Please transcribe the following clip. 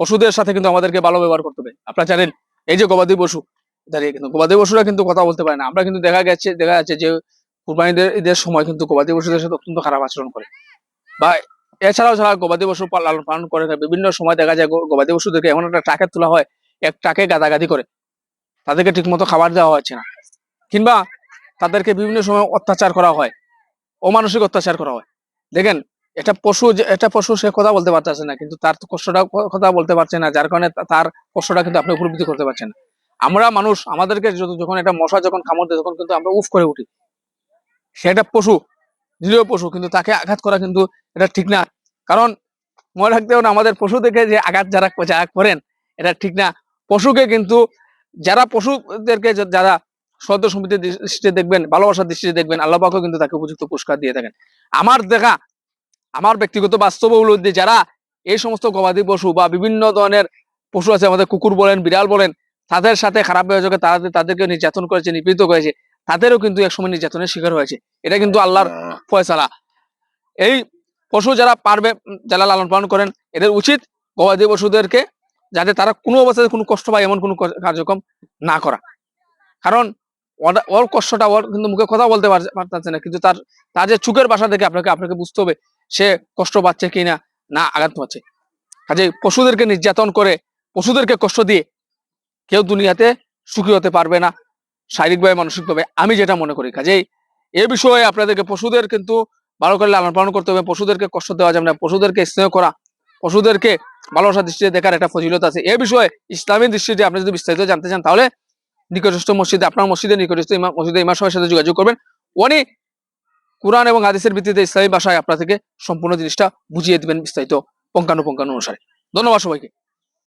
পশুদের সাথে কিন্তু আমাদেরকে ভালো ব্যবহার করতে হবে। আপনারা জানেন, এই যে গবাদি পশু দাঁড়িয়ে কিন্তু গবাদি পশুরা কিন্তু কথা বলতে পারে না। আমরা কিন্তু দেখা গেছে, দেখা যাচ্ছে যে কুরবানিদের ঈদের সময় কিন্তু গবাদি পশুদের সাথে অত্যন্ত খারাপ আচরণ করে। বা এছাড়াও যারা গবাদি পশু লালন পালন করে বিভিন্ন সময় দেখা যায় গবাদি পশুদেরকে এমন একটা ট্রাকে তোলা হয়, এক ট্রাকে গাদাগাদি করে। তাদেরকে ঠিকমতো খাবার দেওয়া হচ্ছে না। কিংবা তাদেরকে বিভিন্ন সময় অত্যাচার করা হয়, অমানসিক অত্যাচার করা হয়। দেখেন এটা পশু এটা পশু সে কথা বলতে পারতেছে না, কিন্তু তার কষ্টটা কথা বলতে পারছে না, যার কারণে তার কষ্টটা কিন্তু আপনি উপলব্ধি করতে পারছেন আমরা মানুষ, আমাদেরকে যখন একটা মশা যখন কামড় দেয়, তখন কিন্তু আমরা উফ করে উঠি। একটা পশু নিরীহ পশু, কিন্তু তাকে আঘাত করা কিন্তু এটা ঠিক না। কারণ, মনে রাখতে হবে আমাদের পশু থেকে যে আঘাত যারা যারা করেন, এটা ঠিক না। পশুকে কিন্তু, যারা পশুদেরকে যারা সদ্য সমিতির দৃষ্টিতে দেখবেন, ভালোবাসার দৃষ্টিতে দেখবেন, আল্লাহ কিন্তু তাকে উপযুক্ত পুরস্কার দিয়ে থাকেন। আমার দেখা আমার ব্যক্তিগত বাস্তব উপলব্ধি যারা এই সমস্ত গবাদি পশু বা বিভিন্ন ধরনের পশু আছে আমাদের কুকুর বলেন বিড়াল বলেন তাদের সাথে খারাপ ব্যবহার তারা তাদেরকে নির্যাতন করেছে নিপীড়িত করেছে। তাদেরও কিন্তু একসময় নির্যাতনের শিকার হয়েছে। এটা কিন্তু আল্লাহর ফয়সালা। এই পশু যারা পারবে যারা লালন পালন করেন এদের উচিত গবাদি পশুদেরকে যাতে তারা কোনো অবস্থায় কোনো কষ্ট পায় এমন কোনো কার্যক্রম না করা। কারণ ওর কষ্টটা ওর কিন্তু মুখে কথা বলতে পারছে পারতেছে না। কিন্তু তার তার যে চুকের বাসা থেকে আপনাকে আপনাকে বুঝতে হবে সে কষ্ট পাচ্ছে কি না না আঘাত পাচ্ছে। কাজে পশুদেরকে নির্যাতন করে পশুদেরকে কষ্ট দিয়ে কেউ দুনিয়াতে সুখী হতে পারবে না শারীরিকভাবে, মানসিকভাবে। আমি যেটা মনে করি, কাজেই এ বিষয়ে আপনাদেরকে পশুদের কিন্তু ভালো করে লালন পালন করতে হবে। পশুদেরকে কষ্ট দেওয়া যাবে না। পশুদেরকে স্নেহ করা, পশুদেরকে ভালোবাসা দৃষ্টিতে দেখার একটা ফজিলত আছে। এ বিষয়ে ইসলামী দৃষ্টিতে আপনি যদি বিস্তারিত জানতে চান, তাহলে নিকটস্থ মসজিদে, আপনার মসজিদে নিকটস্থ মসজিদে ইমাম সাহেবের সাথে যোগাযোগ করবেন। উনি কোরআন এবং হাদিসের ভিত্তিতে ইসলামী ভাষায় আপনার থেকে সম্পূর্ণ জিনিসটা বুঝিয়ে দিবেন বিস্তারিত পঙ্কানুপঙ্কানু অনুসারে। ধন্যবাদ সবাইকে।